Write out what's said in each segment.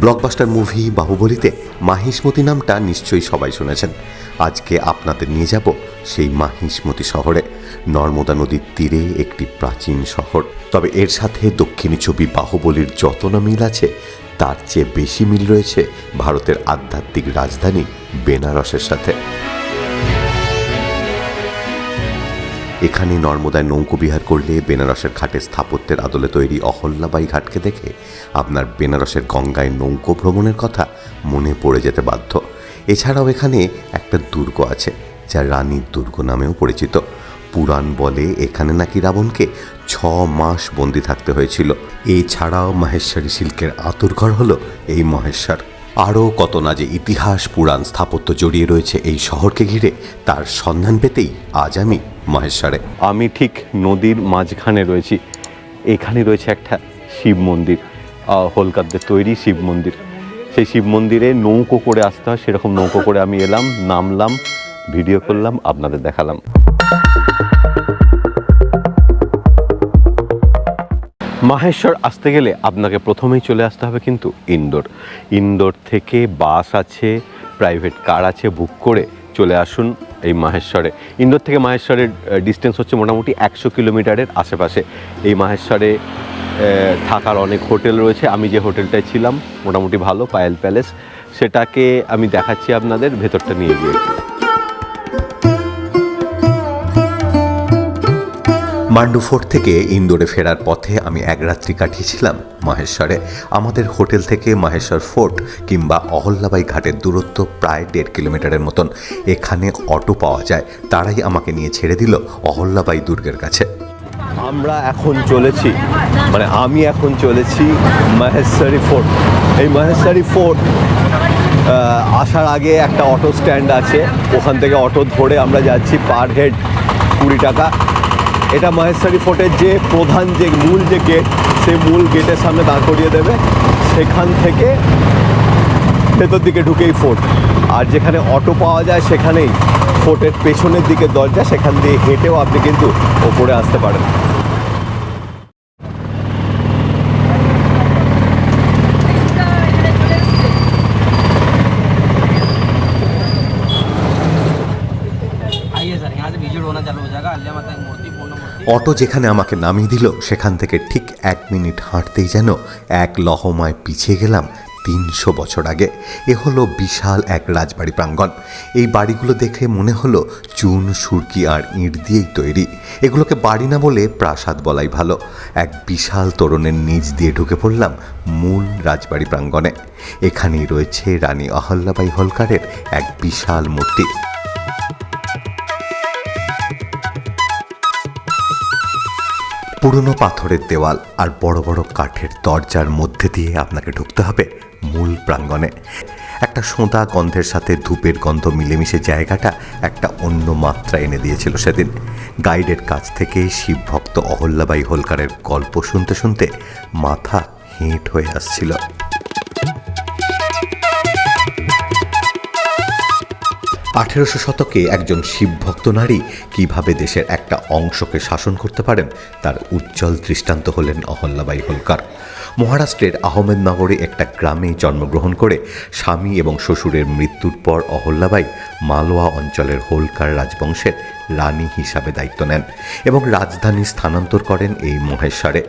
Blockbuster movie বাহুবলিতে Mahishmati নামটা নিশ্চয়ই সবাই শুনেছেন। আজকে আপনাদের নিয়ে যাব সেই মাহিষ্মতি শহরে, নর্মদা নদীর তীরে একটি প্রাচীন শহর। তবে এর সাথে দক্ষিণী ছবি বাহুবলীর যত না মিল আছে, তার চেয়ে বেশি মিল রয়েছে ভারতের আধ্যাত্মিক রাজধানী বেনারসের সাথে। এখানে নর্মদায় নৌকো বিহার করলে বেনারসের ঘাটে স্থাপত্যের আদলে তৈরি অহল্যাবাই ঘাটকে দেখে আপনার বেনারসের গঙ্গায় নৌকো ভ্রমণের কথা মনে পড়ে যেতে বাধ্য। এছাড়াও এখানে একটা দুর্গ আছে, যা রানীর দুর্গ নামেও পরিচিত। পুরাণ বলে এখানে নাকি রাবণকে ছ মাস বন্দি থাকতে হয়েছিল। এছাড়াও মহেশ্বরী সিল্কের আতুরঘর হলো এই মহেশ্বর। আরও কত না যে ইতিহাস পুরাণ স্থাপত্য জড়িয়ে রয়েছে এই শহরকে ঘিরে, তার সন্ধান পেতেই আজ আমি মহেশ্বরে। আমি ঠিক নদীর মাঝখানে রয়েছি। এখানে রয়েছে একটা শিব মন্দির। হোলকারদের তৈরি শিব মন্দির। সেই শিব মন্দিরে নৌকো করে আসতে হয়। সেরকম নৌকো করে আমি এলাম, নামলাম, ভিডিও করলাম, আপনাদের দেখালাম। মাহেশ্বর আসতে গেলে আপনাকে প্রথমেই চলে আসতে হবে কিন্তু ইন্দোর ইন্দোর থেকে বাস আছে, প্রাইভেট কার আছে, বুক করে চলে আসুন এই মাহেশ্বরে। ইন্দোর থেকে মাহেশ্বরের ডিস্টেন্স হচ্ছে মোটামুটি একশো কিলোমিটারের আশেপাশে। এই মাহেশ্বরে থাকার অনেক হোটেল রয়েছে। আমি যে হোটেলটায় ছিলাম, মোটামুটি ভালো, পায়েল প্যালেস। সেটাকে আমি দেখাচ্ছি আপনাদের, ভেতরটা নিয়ে গিয়ে। মান্ডু ফোর্ট থেকে ইন্দোরে ফেরার পথে আমি এক রাত্রি কাটিয়েছিলাম মহেশ্বরে। আমাদের হোটেল থেকে মহেশ্বর ফোর্ট কিংবা অহল্যাবাই ঘাটের দূরত্ব প্রায় দেড় কিলোমিটারের মতন। এখানে অটো পাওয়া যায়, তারাই আমাকে নিয়ে ছেড়ে দিল অহল্যাবাই দুর্গের কাছে। আমরা এখন চলেছি মানে আমি এখন চলেছি মহেশ্বরী ফোর্ট। এই মহেশ্বরী ফোর্ট আসার আগে একটা অটো স্ট্যান্ড আছে। ওখান থেকে অটো ধরে আমরা যাচ্ছি পার হেড কুড়ি টাকা। এটা মহেশ্বরী ফোর্টের যে প্রধান যে মূল যে গেট সেই মূল গেটের সামনে দাঁড় করিয়ে দেবে। সেখান থেকে ভেতর দিকে ঢুকেই ফোর্ট আর যেখানে অটো পাওয়া যায়, সেখানেই ফোর্টের পেছনের দিকে দরজা, সেখান দিয়ে হেঁটেও আপনি কিন্তু ওপরে আসতে পারেন। অটো যেখানে আমাকে নামিয়ে দিল, সেখান থেকে ঠিক এক মিনিট হাঁটতেই যেন এক লহমায় পিছিয়ে গেলাম তিনশো বছর আগে। এ হলো বিশাল এক রাজবাড়ি প্রাঙ্গণ। এই বাড়িগুলো দেখে মনে হলো চুন, সুরকি আর ইঁট দিয়েই তৈরি। এগুলোকে বাড়ি না বলে প্রাসাদ বলাই ভালো। এক বিশাল তোরণের নিচ দিয়ে ঢুকে পড়লাম মূল রাজবাড়ি প্রাঙ্গণে। এখানেই রয়েছে রানী অহল্যাবাই হোলকারের এক বিশাল মূর্তি। পুরনো পাথরের দেওয়াল আর বড় বড় কাঠের দরজার মধ্যে দিয়ে আপনাকে ঢুকতে হবে মূল প্রাঙ্গণে। একটা সোঁদা গন্ধের সাথে ধূপের গন্ধ মিলেমিশে জায়গাটা একটা অন্য মাত্রা এনে দিয়েছিল সেদিন। গাইডের কাছ থেকে শিবভক্ত অহল্যাবাই হোলকারের গল্প শুনতে শুনতে মাথা হেঁট হয়ে আসছিল। আঠেরোশো শতকে একজন শিবভক্ত নারী কীভাবে দেশের একটা অংশকে শাসন করতে পারেন, তার উজ্জ্বল দৃষ্টান্ত হলেন অহল্যাবাই হোলকার। মহারাষ্ট্রের আহমেদনগরে একটা গ্রামে জন্মগ্রহণ করে স্বামী এবং শ্বশুরের মৃত্যুর পর অহল্যাবাই মালোয়া অঞ্চলের হোলকার রাজবংশের রানী হিসাবে দায়িত্ব নেন এবং রাজধানী স্থানান্তর করেন এই মহেশ্বরে।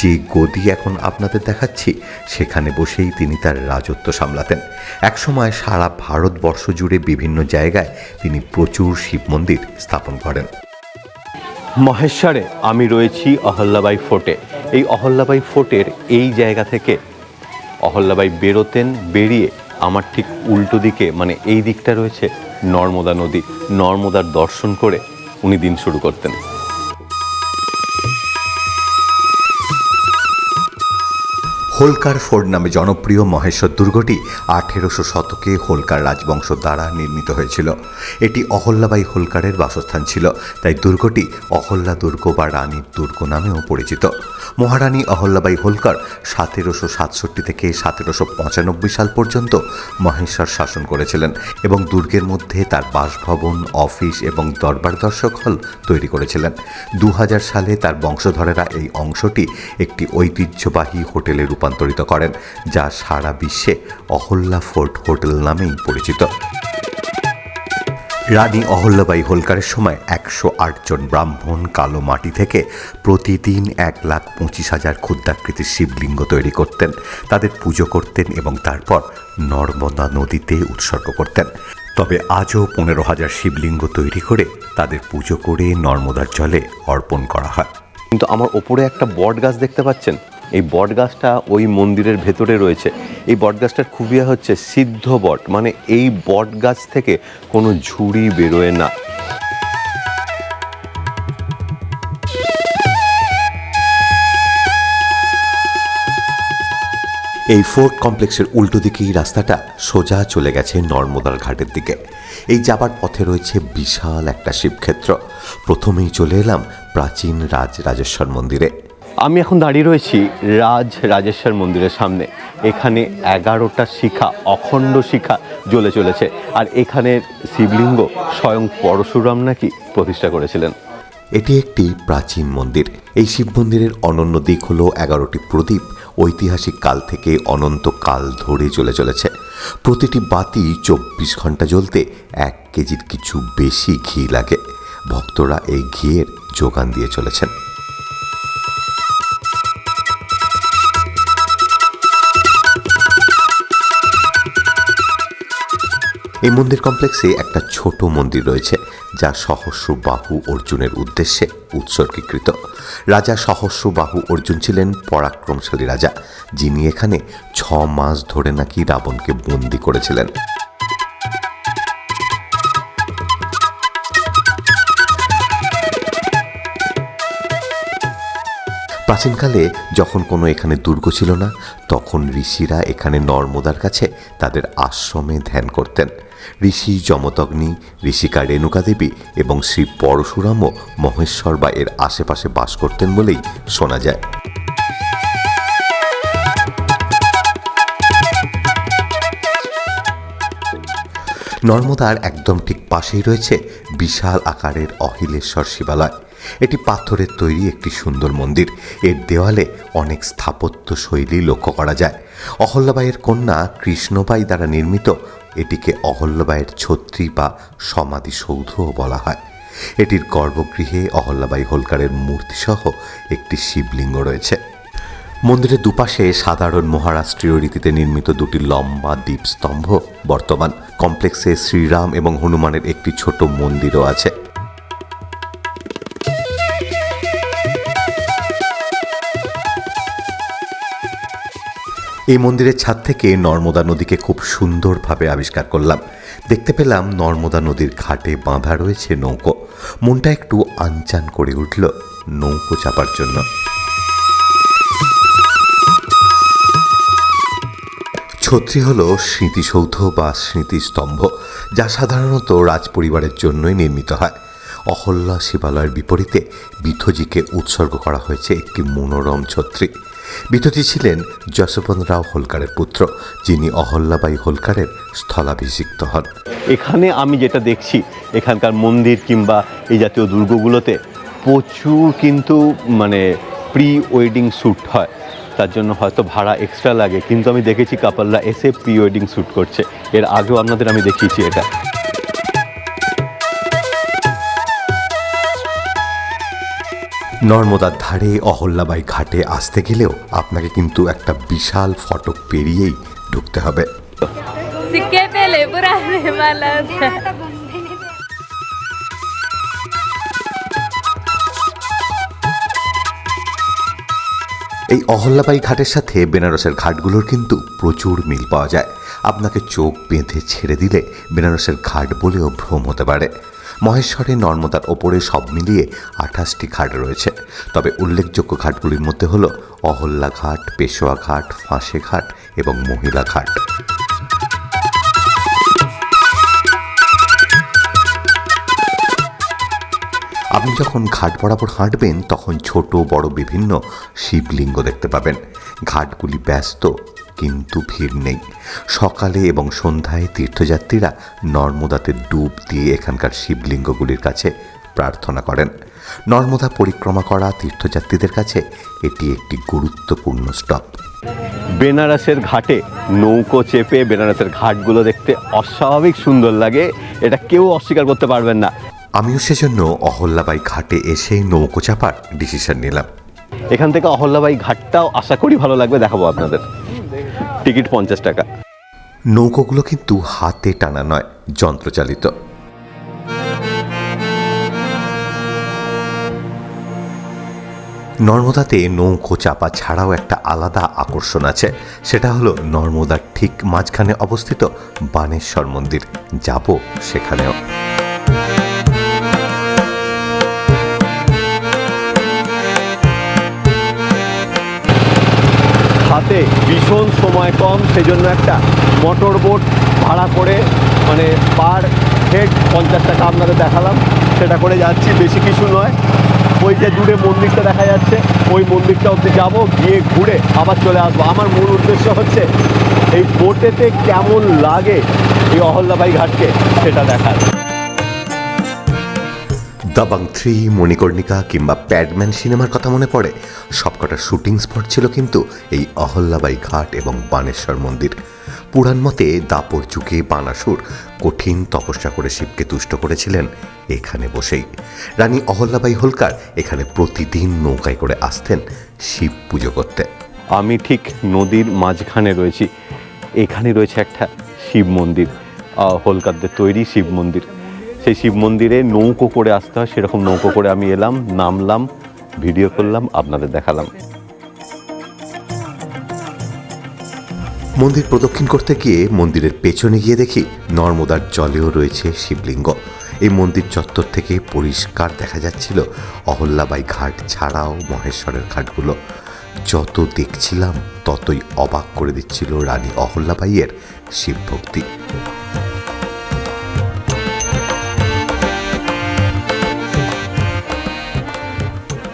যে গদি এখন আপনাদের দেখাচ্ছি, সেখানে বসেই তিনি তার রাজত্ব সামলাতেন। একসময় সারা ভারতবর্ষ জুড়ে বিভিন্ন জায়গায় তিনি প্রচুর শিব মন্দির স্থাপন করেন। মহেশ্বরে আমি রয়েছি অহল্যাবাই ফোর্টে। এই অহল্যাবাই ফোর্টের এই জায়গা থেকে অহল্যাবাই বেরোতেন, বেরিয়ে আমার ঠিক উল্টো দিকে মানে এই দিকটা রয়েছে নর্মদা নদী। নর্মদার দর্শন করে উনি দিন শুরু করতেন। হোলকার ফোর্ট নামে জনপ্রিয় মহেশ্বর দুর্গটি আঠেরোশো শতকে হোলকার রাজবংশ দ্বারা নির্মিত হয়েছিল। এটি অহল্যাবাই হোলকারের বাসস্থান ছিল, তাই দুর্গটি অহল্যা দুর্গ বা রানীর দুর্গ নামেও পরিচিত। মহারানী অহল্যাবাই হোলকার সতেরোশো সাতষট্টি থেকে সতেরোশো পঁচানব্বই সাল পর্যন্ত মহেশ্বর শাসন করেছিলেন এবং দুর্গের মধ্যে তার বাসভবন, অফিস এবং দরবার দর্শক হল তৈরি করেছিলেন। দু হাজার সালে তার বংশধরেরা এই অংশটি একটি ঐতিহ্যবাহী হোটেলে রূপান্তর রূপান্তরিত করেন, যা সারা বিশ্বে অহল্যা ফোর্ট হোটেল নামেই পরিচিত। রানী অহল্যাবাই হোলকারের সময় একশো আট জন ব্রাহ্মণ কালো মাটি থেকে প্রতিদিন এক লাখ পঁচিশ হাজার ক্ষুদ্রাকৃতির শিবলিঙ্গ তৈরি করতেন, তাদের পুজো করতেন এবং তারপর নর্মদা নদীতে উৎসর্গ করতেন। তবে আজও পনেরো হাজার শিবলিঙ্গ তৈরি করে তাদের পুজো করে নর্মদার জলে অর্পণ করা হয়। কিন্তু আমার ওপরে একটা বট গাছ দেখতে পাচ্ছেন? এই বট গাছটা ওই মন্দিরের ভেতরে রয়েছে। এই বট গাছটার খুবিয়া হচ্ছে সিদ্ধ বট মানে এই বট গাছ থেকে কোনো ঝুড়ি বেরোয় না। এই ফোর্ট কমপ্লেক্সের উল্টো দিকেই রাস্তাটা সোজা চলে গেছে নর্মদার ঘাটের দিকে। এই যাবার পথে রয়েছে বিশাল একটা শিবক্ষেত্র। প্রথমেই চলে এলাম প্রাচীন রাজ রাজেশ্বর মন্দিরে। আমি এখন দাঁড়িয়ে রয়েছি রাজ রাজেশ্বর মন্দিরের সামনে। এখানে এগারোটা শিখা, অখণ্ড শিখা জ্বলে চলেছে। আর এখানের শিবলিঙ্গ স্বয়ং পরশুরাম নাকি প্রতিষ্ঠা করেছিলেন। এটি একটি প্রাচীন মন্দির। এই শিব মন্দিরের অনন্য দিক হল এগারোটি প্রদীপ। ঐতিহাসিক কাল থেকে অনন্ত কাল ধরে চলে চলেছে। প্রতিটি বাতি চব্বিশ ঘণ্টা জ্বলতে এক কেজির কিছু বেশি ঘি লাগে। ভক্তরা এই ঘিয়ের যোগান দিয়ে চলেছেন। এই মন্দির কমপ্লেক্সে একটা ছোট মন্দির রয়েছে, যা সহস্র বাহু অর্জুনের উদ্দেশ্যে উৎসর্গীকৃত। রাজা সহস্র বাহু অর্জুন ছিলেন পরাক্রমশালী রাজা, যিনি এখানে ছ মাস ধরে নাকি রাবণকে বন্দি করেছিলেন। প্রাচীনকালে যখন কোনো এখানে দুর্গ ছিল না, তখন ঋষিরা এখানে নর্মদার কাছে তাদের আশ্রমে ধ্যান করতেন। ঋষি যমদগ্নি ঋষিকা রেণুকা দেবী এবং শ্রী পরশুরামও মহেশ্বর বা এর আশেপাশে বাস করতেন বলেই শোনা যায়। নর্মদার একদম ঠিক পাশেই রয়েছে বিশাল আকারের অহিলেশ্বর শিবালয়। এটি পাথরের তৈরি একটি সুন্দর মন্দির। এর দেওয়ালে অনেক স্থাপত্য শৈলী লক্ষ্য করা যায়। অহল্যাবাইয়ের কন্যা কৃষ্ণবাই দ্বারা নির্মিত এটিকে অহল্যবাইয়ের ছত্রী বা সমাধিসৌধও বলা হয়। এটির গর্ভগৃহে অহল্যাবাই হোলকারের মূর্তিসহ একটি শিবলিঙ্গ রয়েছে। মন্দিরের দুপাশে সাধারণ মহারাষ্ট্রীয় রীতিতে নির্মিত দুটি লম্বা দ্বীপস্তম্ভ বর্তমান। কমপ্লেক্সে শ্রীরাম এবং হনুমানের একটি ছোট মন্দিরও আছে। এই মন্দিরের ছাদ থেকে নর্মদা নদীকে খুব সুন্দরভাবে আবিষ্কার করলাম। দেখতে পেলাম নর্মদা নদীর ঘাটে বাঁধা রয়েছে নৌকো। মনটা একটু আনচান করে উঠল নৌকো চাপার জন্য। ছত্রী হল স্মৃতিসৌধ বা স্মৃতিস্তম্ভ, যা সাধারণত রাজপরিবারের জন্যই নির্মিত হয়। অহল্যা শিবালয়ের বিপরীতে বিথজিকে উৎসর্গ করা হয়েছে একটি মনোরম ছত্রী। বিথজি ছিলেন যশবন্ত রাও হোলকারের পুত্র, যিনি অহল্যাবাই হোলকারের স্থলাভিষিক্ত হন। এখানে আমি যেটা দেখছি, এখানকার মন্দির কিংবা এই জাতীয় দুর্গগুলোতে প্রচুর কিন্তু মানে প্রি ওয়েডিং শ্যুট হয়। তার জন্য হয়তো ভাড়া এক্সট্রা লাগে, কিন্তু আমি দেখেছি কাপাল্লা এসে প্রি ওয়েডিং শ্যুট করছে। এর আগেও আপনাদের আমি দেখিয়েছি এটা। নর্মদার ধারে অহল্যাবাই ঘাটে আসতে গেলেও আপনাকে কিন্তু একটা বিশাল ফটক পেরিয়েই ঢুকতে হবে। এই অহল্যাবাই ঘাটের সাথে বেনারসের ঘাটগুলোর কিন্তু প্রচুর মিল পাওয়া যায়। আপনাকে চোখ বেঁধে ছেড়ে দিলে বেনারসের ঘাট বলেও ভ্রম হতে পারে। মহেশ্বরে নর্মদার ওপরে সব মিলিয়ে আঠাশটি ঘাট রয়েছে। তবে উল্লেখযোগ্য ঘাটগুলির মধ্যে হল অহল্যা ঘাট, পেশোয়া ঘাট, ফাঁসে ঘাট এবং মহিলা ঘাট। আপনি যখন ঘাট বরাবর হাঁটবেন, তখন ছোট, বড় বিভিন্ন শিবলিঙ্গ দেখতে পাবেন। ঘাটগুলি ব্যস্ত কিন্তু ভিড় নেই। সকালে এবং সন্ধ্যায় তীর্থযাত্রীরা নর্মদাতে ডুব দিয়ে এখানকার শিবলিঙ্গগুলির কাছে প্রার্থনা করেন। নর্মদা পরিক্রমা করা তীর্থযাত্রীদের কাছে এটি একটি গুরুত্বপূর্ণ স্টপ। বেনারসের ঘাটে নৌকো চেপে বেনারসের ঘাটগুলো দেখতে অস্বাভাবিক সুন্দর লাগে। এটা কেউ অস্বীকার করতে পারবেন না। আমিও সেজন্য অহল্যাবাই ঘাটে এসে নৌকো চাপার ডিসিশন নিলাম। এখান থেকে অহল্যাবাই ঘাটটাও আশা করি ভালো লাগবে দেখাবো আপনাদের। টিকিট পঞ্চাশ টাকা। নৌকোগুলো কিন্তু হাতে টানা নয়, যন্ত্রচালিত। নর্মদাতে নৌকো চাপা ছাড়াও একটা আলাদা আকর্ষণ আছে। সেটা হলো নর্মদার ঠিক মাঝখানে অবস্থিত বানেশ্বর মন্দির। যাব সেখানেও। হাতে ভীষণ সময় কম, সেজন্য একটা মোটর বোট ভাড়া করে মানে পার হেড পঞ্চাশ টাকা আপনাদের দেখালাম। সেটা করে যাচ্ছি, বেশি কিছু নয়। ওই যে দূরে মন্দিরটা দেখা যাচ্ছে, ওই মন্দিরটা অবধি যাব, গিয়ে ঘুরে আবার চলে আসব। আমার মূল উদ্দেশ্য হচ্ছে, এই বোটেতে কেমন লাগে এই অহল্যাবাই ঘাটকে সেটা দেখার। দাবাং থ্রি, মণিকর্ণিকা কিংবা প্যাডম্যান সিনেমার কথা মনে পড়ে? সবকটা শুটিং স্পট ছিল কিন্তু এই অহল্যাবাই ঘাট এবং বানেশ্বর মন্দির। পুরাণ মতে দাপর যুগে বানাসুর কঠিন তপস্যা করে শিবকে তুষ্ট করেছিলেন এখানে বসেই। রানী অহল্যাবাই হোলকার এখানে প্রতিদিন নৌকায় করে আসতেন শিব পুজো করতে। আমি ঠিক নদীর মাঝখানে রয়েছি। এখানে রয়েছে একটা শিব মন্দির। হোলকারদের তৈরি শিব মন্দির। সেই শিব মন্দিরে নৌকো করে আসতে হয়, সেরকম নৌকো করে আমি এলাম, নামলাম, ভিডিও করলাম, আপনাদের দেখালাম। মন্দির প্রদক্ষিণ করতে গিয়ে মন্দিরের পেছনে গিয়ে দেখি নর্মদার জলেও রয়েছে শিবলিঙ্গ। এই মন্দির চত্বর থেকে পরিষ্কার দেখা যাচ্ছিল অহল্যাবাই ঘাট ছাড়াও মহেশ্বরের ঘাটগুলো। যত দেখছিলাম, ততই অবাক করে দিচ্ছিল রানী অহল্যাবাইয়ের শিবভক্তি।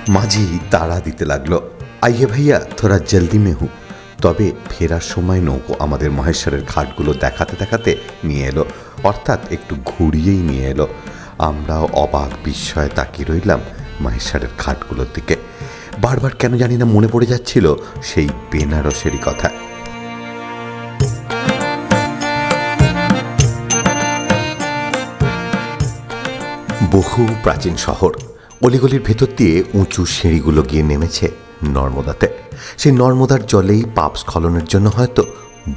মাঝি তাড়া দিতে লাগল। আইয়ে ভাইয়া, থোড়া জলদি মে হু তবে ফেরার সময় নৌকো আমাদের মহেশ্বরের ঘাটগুলো দেখাতে দেখাতে নিয়ে এলো। অর্থাৎ একটু ঘুরিয়েই নিয়ে এলো। আমরাও অবাক বিস্ময়ে তাকিয়ে রইলাম মহেশ্বরের ঘাটগুলোর দিকে। বারবার কেন জানি না মনে পড়ে যাচ্ছিল সেই বেনারসেরই কথা। বহু প্রাচীন শহর অলিগলির ভেতর দিয়ে উঁচু সিঁড়িগুলো গিয়ে নেমেছে নর্মদাতে। সেই নর্মদার জলেই পাপ স্খলনের জন্য হয়তো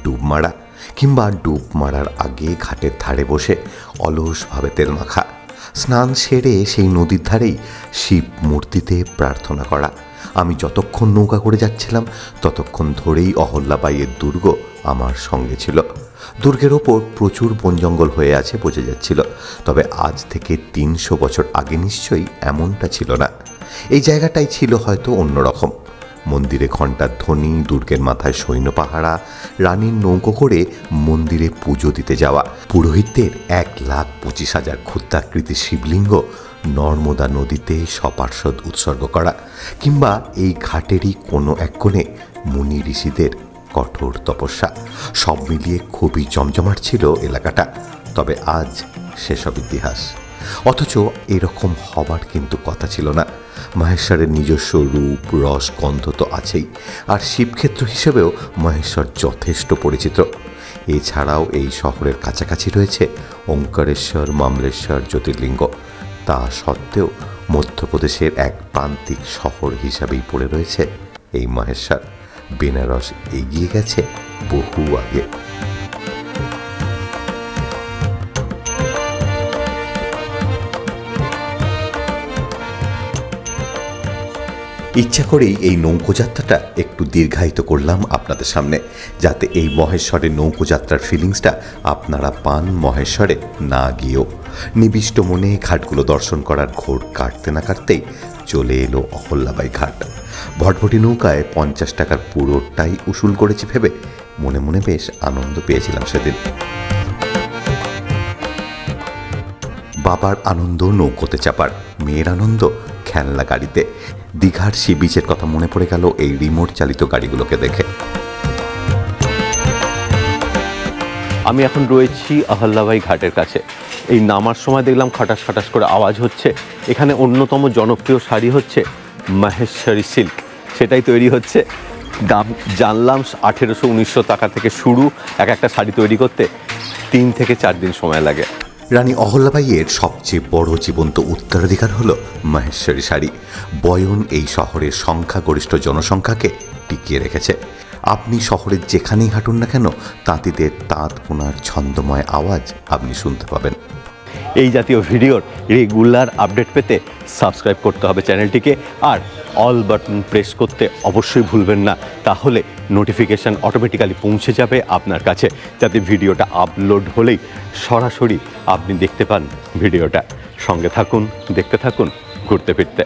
ডুব মারা, কিংবা ডুব মারার আগে ঘাটের ধারে বসে অলসভাবে তেল মাখা, স্নান সেরে সেই নদীর ধারেই শিব মূর্তিতে প্রার্থনা করা। আমি যতক্ষণ নৌকা করে যাচ্ছিলাম, ততক্ষণ ধরেই অহল্যাবাইয়ের দুর্গ আমার সঙ্গে ছিল। দুর্গের ওপর প্রচুর বন জঙ্গল হয়ে আছে বোঝা যাচ্ছিল, তবে আজ থেকে তিনশো বছর আগে নিশ্চয়ই এমনটা ছিল না। এই জায়গাটাই ছিল হয়তো অন্যরকম। মন্দিরে ঘণ্টার ধ্বনি, দুর্গের মাথায় সৈন্য পাহারা, রানীর নৌকো করে মন্দিরে পুজো দিতে যাওয়া, পুরোহিতদের এক লাখ পঁচিশ হাজার ক্ষুদ্রাকৃতি শিবলিঙ্গ নর্মদা নদীতে সপার্ষদ উৎসর্গ করা কিংবা এই ঘাটেরই কোনো এক কোণে মুনি ঋষিদের কঠোর তপস্যা। সব মিলিয়ে খুবই জমজমাট ছিল এলাকাটা, তবে আজ সেসব ইতিহাস। অথচ এরকম হবার কিন্তু কথা ছিল না। মহেশ্বরের নিজস্ব রূপ রস গন্ধ তো আছেই, আর শিবক্ষেত্র হিসেবেও মহেশ্বর যথেষ্ট পরিচিত। এছাড়াও এই শহরের কাছাকাছি রয়েছে ওঙ্কারেশ্বর, মামলেশ্বর, জ্যোতির্লিঙ্গ। তা সত্ত্বেও মধ্যপ্রদেশের এক প্রান্তিক শহর হিসাবেই পড়ে রয়েছে এই মহেশ্বর। বেনারস এগিয়ে গেছে বহু আগে। ইচ্ছা করেই এই নৌকোযাত্রাটা একটু দীর্ঘায়িত করলাম আপনাদের সামনে, যাতে এই মহেশ্বরের নৌকোযাত্রার ফিলিংসটা আপনারা পান মহেশ্বরে না গিয়েও। নিবিষ্ট মনে ঘাটগুলো দর্শন করার ঘোর কাটতে না কাটতেই চলে এলো অহল্যাবাই ঘাট। ভটভটি নৌকায় পঞ্চাশ টাকার পুরোটাই উসুল করেছি ভেবে মনে মনে বেশ আনন্দ পেয়েছিলাম সেদিন। বাবার আনন্দ নৌকোতে চাপার, মেয়ের আনন্দ খেলনা গাড়িতে। দীঘার সি বিচের কথা মনে পড়ে গেল এই রিমোট চালিত গাড়িগুলোকে দেখে। আমি এখন রয়েছি আহল্যাবাই ঘাটের কাছে। এই নামার সময় দেখলাম খাটাস খাটাস করে আওয়াজ হচ্ছে। এখানে অন্যতম জনপ্রিয় শাড়ি হচ্ছে মহেশ্বরী সিল্ক। সেটাই তৈরি হচ্ছে। দাম জানলাম আঠেরোশো উনিশশো টাকা থেকে শুরু। এক একটা শাড়ি তৈরি করতে তিন থেকে চার দিন সময় লাগে। রানী অহল্যাবাইয়ের সবচেয়ে বড় জীবন্ত উত্তরাধিকার হল মহেশ্বরী শাড়ি। বয়ন এই শহরের সংখ্যাগরিষ্ঠ জনসংখ্যাকে টিকিয়ে রেখেছে। আপনি শহরের যেখানেই হাঁটুন না কেন, তাঁতিদের তাঁত বোনার ছন্দময় আওয়াজ আপনি শুনতে পাবেন। এই জাতীয় ভিডিওর রেগুলার আপডেট পেতে সাবস্ক্রাইব করতে হবে চ্যানেলটিকে আর অল বাটন প্রেস করতে অবশ্যই ভুলবেন না, তাহলে নোটিফিকেশান অটোমেটিক্যালি পৌঁছে যাবে আপনার কাছে, যাতে ভিডিওটা আপলোড হলেই সরাসরি আপনি দেখতে পান ভিডিওটা। সঙ্গে থাকুন, দেখতে থাকুন, ঘুরতে ফিরতে।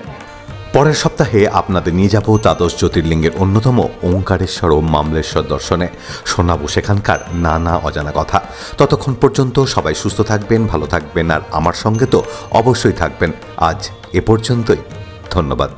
পরের সপ্তাহে আপনাদের নিয়ে যাব দ্বাদশ জ্যোতির্লিঙ্গের অন্যতম ওঙ্কারেশ্বর ও মামলেশ্বর দর্শনে। শোনাব সেখানকার নানা অজানা কথা। ততক্ষণ পর্যন্ত সবাই সুস্থ থাকবেন, ভালো থাকবেন, আর আমার সঙ্গে তো অবশ্যই থাকবেন। আজ এ পর্যন্তই। ধন্যবাদ।